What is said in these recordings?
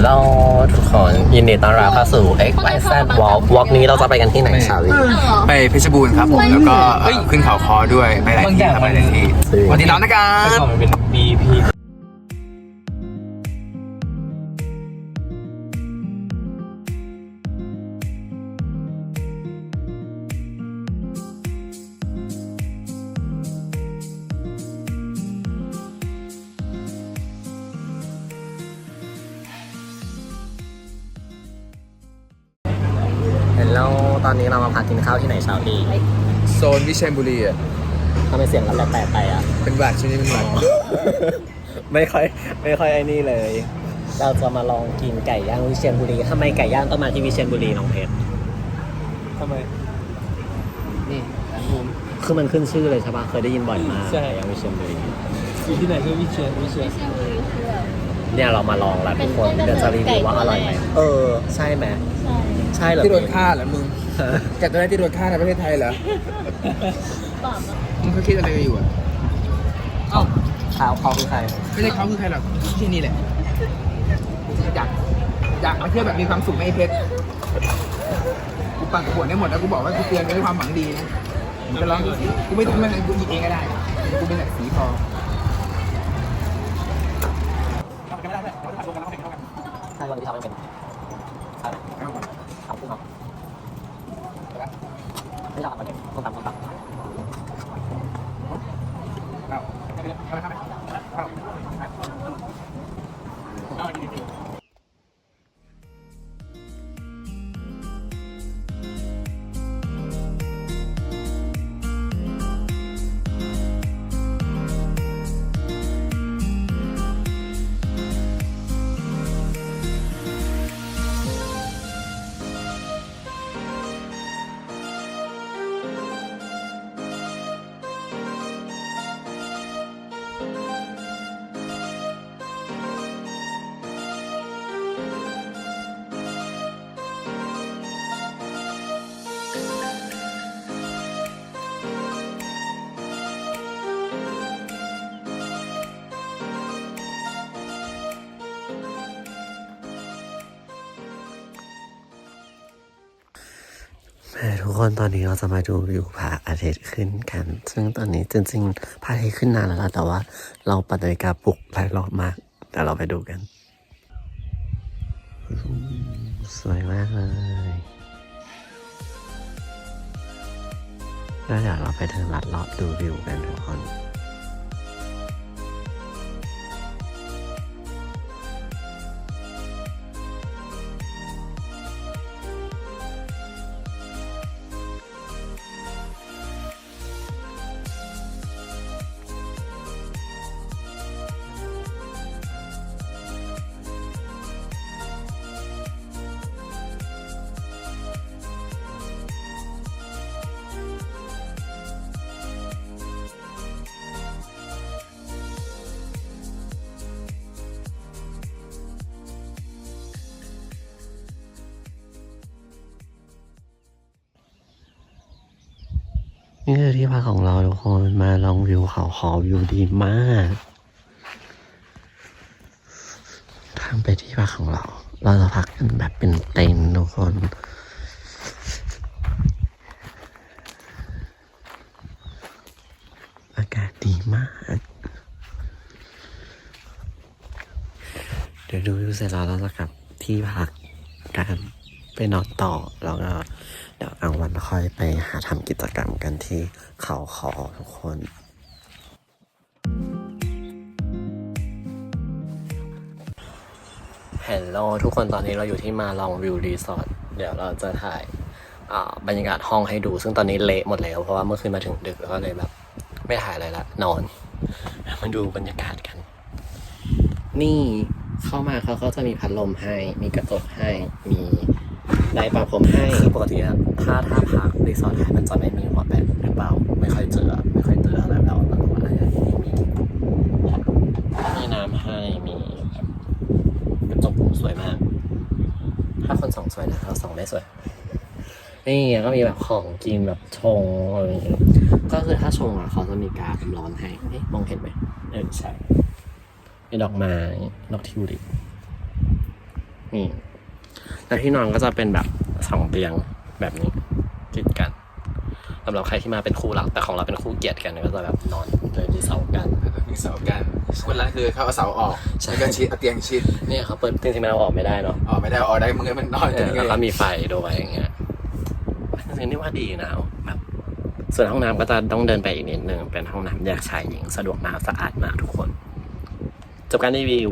ลโหลทุกคนยินดีต้อนรับเข้าสู่ X Y Z Walk Walk นี้เราจะไปกันที่ไหนชาลีไปเพชรบูรณ์ครับผมแล้วก็เอ่อขึ้นเขาคอด้วยไปหลายที่ครับไปหลายที่ซึ่งวันนี้น้องนะครัแต่บก่อนมันเป็น BP อนนี้เรามาพักกินข้าวที่ไหนชาลีโซนวิเชียรบุรีอะทำไมเสียงเราแปลกๆไปอะ เป็นหวัดช่วงนี้เป็นหวัดไม่ค่อยไม่ค่อยไอ้นี่เลย เราจะมาลองกินไก่ย่างวิเชียรบุรีทำไมไก่ย่างต้องมาที่วิเชียรบุรีน้องเพชรทำไม นี่ร้านผมคือมันขึ้นชื่อเลยใช่ปะเคยได้ยินบ่อยมากใช่ ไก่ย่างวิเชียรบุรีอยู่ที่ไหนก็วิเชียรวิเชียรเนี่ยเรามาลองแล้วทุกคนเป็นเดี๋ยวจะรีวิวว่าอร่อยไหมเออใช่ไหมใช่ใช่เหรอที่โดนฆ่าเหรอมึง แกตัวแรกที่โดนฆ่าในประเทศไทยเหรอปอบมึงเขาคิดอะไรกันอยู่อะเอ้าข่าวเขาคือใครไม่ใช่เขาคือใครหรอกที่นี่แหละอยากอยากมาเที่ยวแบบมีความสุขไหมไอ้เพชรกูปั่นขวดได้หมดแล้วกูบอกว่ากูเตือนด้วยความหวังดีนะมึงจะลองดูสิกูไม่ทำอะไรกูหยิบเองก็ได้กูเป็นแบบสีทองใช่วันที่ทำไม่เป็นใช่ไหมทำขึ้นมา ไม่ ทุกคนตอนนี้เราจะมาดูวิวพระอาทิตย์ขึ้นกัน ซึ่งตอนนี้จริงๆพระอาทิตย์ขึ้นนานแล้วล่ะแต่ว่าเราปฏิกาปลุกหลายรอบมาก แต่เราไปดูกัน สวยมากเลยแล้วเดี๋ยวเราไปเดินลัดเลาะดูวิวกันทุกคน นี่คือที่พักของเราทุกคนมาลองวิวเขาขอวิวดีมากทางไปที่พักของเรา เราจะพักกันแบบเป็นเต็นท์ทุกคนอากาศดีมาก เดี๋ยวดูวิวเสร็จแล้วเราจะกลับที่พักกัน ไปนอนต่อแล้วก็เดี๋ยวกลางวันค่อยไปหาทำกิจกรรมกันที่เขาขอทุกคนฮัลโหลทุกคนตอนนี้เราอยู่ที่มาลองวิวรีสอร์ทเดี๋ยวเราจะถ่ายบรรยากาศห้องให้ดู ซึ่งตอนนี้เละหมดแล้ว เพราะว่าเมื่อคืนมาถึงดึกแล้วก็เลยแบบ ไม่ถ่ายอะไรละนอนมาดูบรรยากาศกัน นี่เข้ามาเขาก็จะมีพัดลมให้ มีกระจกให้มี ไดร์ปะผมให้คือปกติอะถ้าถ้าพักรีสอร์ทไทยมันจะไม่มีหมดแบบหรือเปล่า ไม่ค่อยเจอไม่ค่อยเจออะไรแบบนั้นแต่ว่าอันนี้มีมีน้ำให้มีกระจกสวยมาก ถ้าคนส่องสวยนะเราส่องไม่สวยนี่ก็มีแบบของกินแบบชงอะไรอย่างเงี้ยก็คือถ้าชงอะเขาจะมีกาความร้อนให้เอ๊ะมองเห็นไหมเออใช่มีดอกไม้ดอกทิวลิปนี่ แล้วที่นอนก็จะเป็นแบบสองเตียงแบบนี้ติดกันสำหรับใครที่มาเป็นคู่รักแต่ของเราเป็นคู่เกลียดกันก็จะแบบนอนโดยที่เสากันมีเสากันคนละคือเขาเอาเสาออกใช่แล้วก็ชิดเอาเตียงชิดเนี่ยเขาเปิดจริงๆมันเอาออกไม่ได้เนาะออกไม่ได้ออกได้มึงให้มันนอนเอจะอยังไงแล้วก็มีไฟด้วยอย่างเงี้ยจริงๆนี่ว่าดีนะแบบส่วนห้องน้ำก็จะต้องเดินไปอีกนิดนึงเป็นห้องน้ำแยกชายหญิงสะดวกมากสะอาดมากทุกคนจบการรีวิว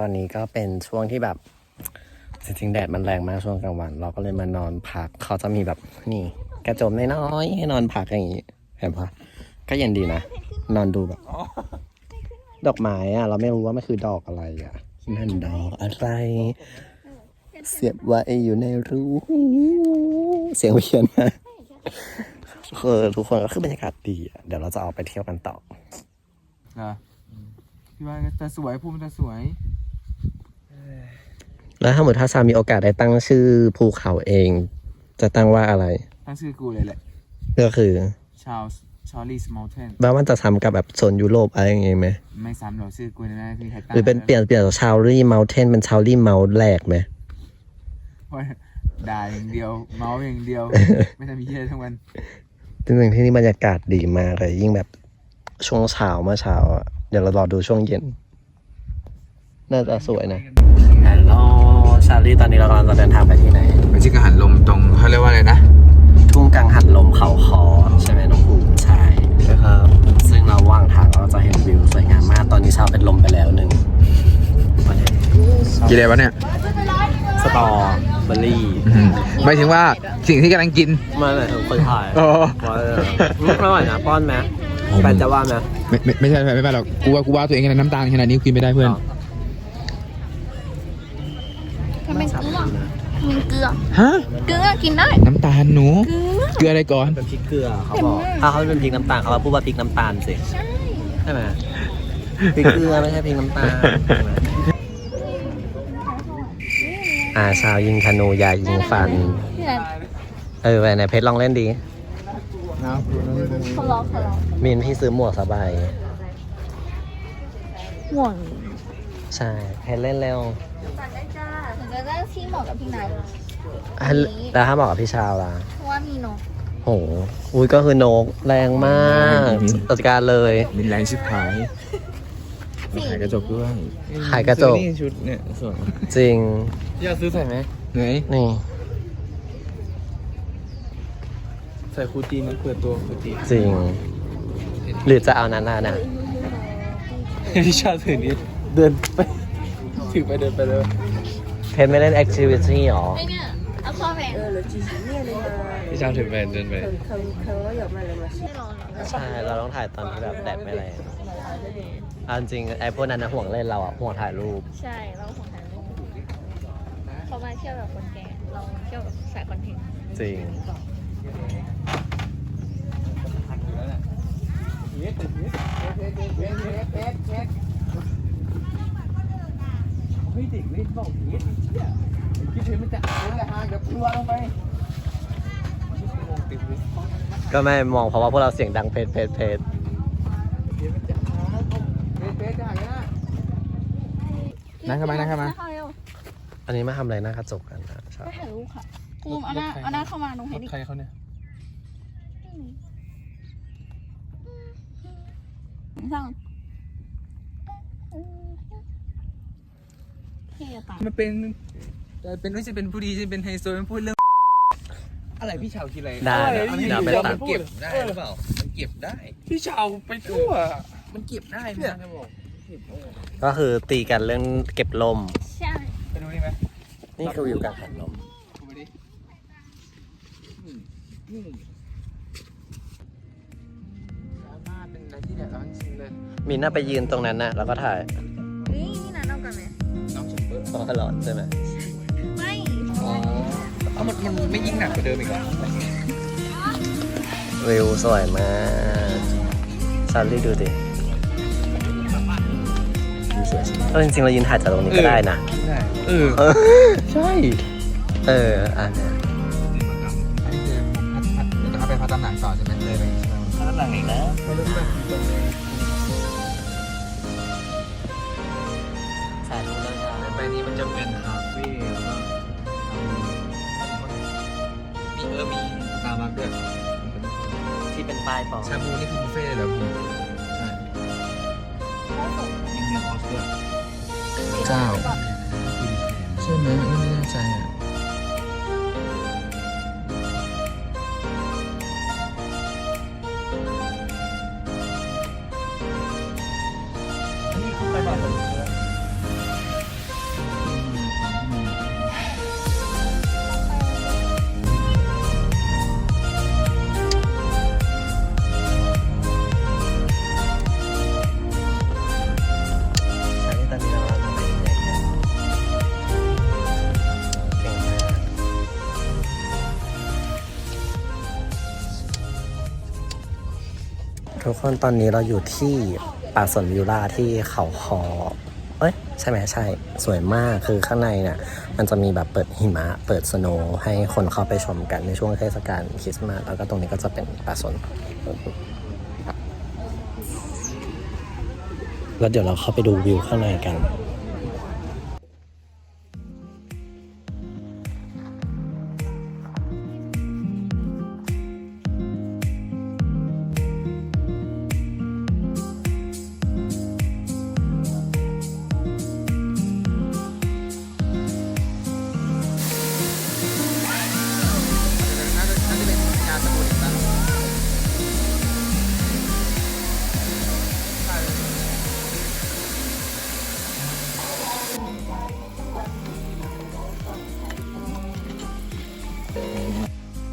ตอนนี้ก็เป็นช่วงที่แบบ จริงๆแดดมันแรงมากช่วงกลางวัน เราก็เลยมานอนพักเขาจะมีแบบนี่ กระโจมน้อยๆให้นอนพักอย่างงี้เห็นปะก็เย็นดีนะ นอนดูแบบ ดอกไม้อะเราไม่รู้ว่ามันคือดอกอะไรอะนั่นดอกอะไร เสียบไว้อยู่ในรูเสียงเพียนมาคือทุกคนก็คือบรรยากาศดีอะเดี๋ยวเราจะออกไปเที่ยวกันต่อนะพี่ว่าจะสวยภูมิจะสวย แล้วถ้าหมดถ้าซามีโอกาสได้ตั้งชื่อภูเขาเอง จะตั้งว่าอะไร ตั้งชื่อกูเลยแหละ ก็คือชาวชอลลี่สมอลเทนว่ามันจะทำกับแบบโซนยุโรปอะไรอย่างเงี้ยไหมไม่ซ้ำหรอกชื่อกูนะพี่ใครตั้งหรือเป็นเปลี่ยนเปลี่ยนจากชาวรี่เมลเทนเป็นชาวรี่เมลแหลกไหมเพราะด่าอย่างเดียว เมาอย่างเดียว ไม่ทำมีเหี้ยทั้งวัน จริงๆที่นี่บรรยากาศดีมากเลยยิ่งแบบช่วงเช้าเมื่อเช้าอะเดี๋ยวเรารอดูช่วงเย็น น่าจะสวยนะ ฮัลโหล ชาลีตอนนี้เรากำลังจะเดินทางไปที่ไหน มันชื่อกังหันลมตรงเขาเรียกว่าอะไรนะ ทุ่งกังหันลมเขาคอใช่ไหมน้องภูมิใช่ครับซึ่งเราว่างทางเราจะเห็นวิวสวยงามมาก ตอนนี้เช้าเป็นลมไปแล้วหนึ่งกินอะไรวะเนี่ยสตรอเบอร์รี่หมายถึงว่าสิ่งที่กำลังกิน มาเลยคนถ่ายอ๋อว่าเอออร่อยนะป้อนไหมแฟนจะว่าไหมไม่ไม่ไม่ใช่ไม่ไม่หรอกกูว่ากูว่าตัวเองขนาดน้ำตาลขนาดนี้กินไม่ได้เพื่อน ทำไมเกลือ มีเกลือฮะ เกลือกินได้ น้ำตาลหนูเกลืออะไรก่อน เป็นพริกเกลือเขาบอกถ้าเขาเป็นพริกน้ำตาลเขาพูดว่าพริกน้ำตาลสิใช่ใช่ไหมพริกเกลือไม่ใช่พริกน้ำตาลใช่ไหมอ่าชาวยิงธนูยายิงฟันนี่แหละเออไปไหนเพชรลองเล่นดีเขาล้อเขาล้อมินพี่ซื้อหมวกสบายห่วง ใช่เพชรเล่นเร็วตัดได้จ้าหนูจะได้ที่เหมาะกับพี่นายอะแล้วถ้าบอกกับพี่ชาวล่ะ เพราะว่ามีนกโหอุ้ยก็คือนกแรงมากจัดการเลยมินแรงชิบหายสีขายกระจกด้วยขายกระจกนี่ชุดเนี่ยสวยจริงอยากซื้อใส่ไหมเหนื่อยนี่ ใส่คูตีนนะเปิดตัวคูตีนจริง หรือจะเอานั้นน่ะนะพี่ชาถือนี้ เดินไป ถือไปเดินไปเลยเพชรไม่เล่นแอคทิวิตี้หรอไอเนี่ยเอาข้อแหวนพี่ชาถือไปเดินไปไม่ร้อนหรอใช่ เราต้องถ่ายตอนที่แบบแดดไม่แรงเอาจริงไอ้พวกนั้นนะห่วงเล่นเราอะห่วงถ่ายรูป ใช่ เราห่วงถ่ายรูปเขามาเที่ยวแบบคนแก่ เราเที่ยวแบบสายคอนเทนต์จริง เฮ้ยเด็กเล่นบอกอย่างนี้เนี่ยคิดถึงมันจะเอาแต่หางเดี๋ยวกลัวลงไปก็ไม่มองเพราะว่าพวกเราเสียงดังเพชรเพชรเพชรเดี๋ยวมันจะหาเป๊ะเป๊ะจะหาเนี่ยนั่งเข้ามานั่งเข้ามาเร็วอันนี้มาทำอะไรหน้ากระจกกันนะใช่ไปถ่ายรูปค่ะภูมิเอาหน้าเอาหน้าเข้ามาลงให้ดิใครเขาเนี่ยสั่งเท่อะ ปะมันเป็นแต่เป็นไม่ใช่เป็นผู้ดีจะเป็นไฮโซมันพูดเรื่องอะไรพี่ชาวคิดอะไรได้อะไรเดี๋ยวนี่เดี๋ยวไปตัด มันเก็บได้หรือเปล่า มันเก็บได้ พี่ชาวไปทั่ว มันเก็บได้ไหมจะบอกก็คือตีกันเรื่องเก็บลม ใช่ไปดูนี่ไหมนี่คือวิวการหันลม ดูไปดิอืมอืมสามารถเป็นอะไรที่เดือดร้อนจริงเลยมินน่าไปยืนตรงนั้นนะแล้วก็ถ่าย น้องฉันเปิดต้องให้ร้อนใช่ไหมไม่อ๋อเอามันมันไม่ยิ่งหนักกว่าเดิมอีกเหรอวิวสวยมากชาร์ลี่ดูดิวิวสวยเออจริงๆเรายืนถ่ายจากตรงนี้ก็ได้นะได้เออเออใช่เอออะเนี่ยอันนี้คือพัดพัดเดี๋ยวจะเข้าไปพัดตำหนักต่อใช่ไหมเลยไปใช่ไหมข้างหลังอีกแล้วถ่ายรูปแล้วจ้าไปนี้ จะเป็นคาเฟ่แล้วก็มีเออมีสตาร์บัคด้วยที่เป็นป้ายบอกชาบูนี่คือบุฟเฟ่ต์เลยเหรอคุณใช่มีเนื้อคอสด้วยเจ้า ใช่ไหมไม่แน่ใจอะ คนตอนนี้เราอยู่ที่ป่าสนวิลล่าที่เขาคอเอ้ยใช่ไหมใช่ สวยมากคือข้างในเนี่ยมันจะมีแบบเปิดหิมะ เปิดสโนว์ให้คนเข้าไปชมกันในช่วงเทศกาลคริสต์มาสแล้วก็ตรงนี้ก็จะเป็นป่าสนแล้วเดี๋ยวเราเข้าไปดูวิวข้างในกัน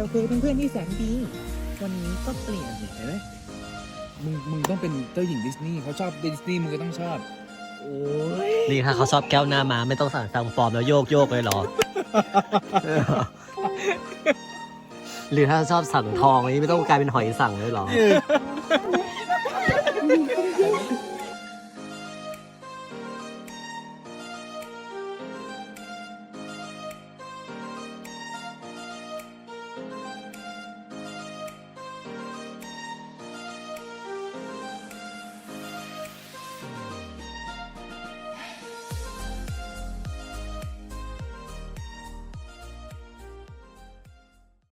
เราเคยเป็นเพื่อนที่แสนดี วันนี้ก็เปลี่ยนเห็นไหมมึงมึงต้องเป็นเจ้าหญิงดิสนีย์เขาชอบดิสนีย์มึงก็ต้องชอบ โอ้ยนี่ถ้าเขาชอบแก้วหน้ามาไม่ต้องสั่งทางฟอร์มแล้วโยกโยกเลยเหรอ หรือถ้าชอบสั่งทองนี้ไม่ต้องกลายเป็นหอยสั่งเลยเหรอ เ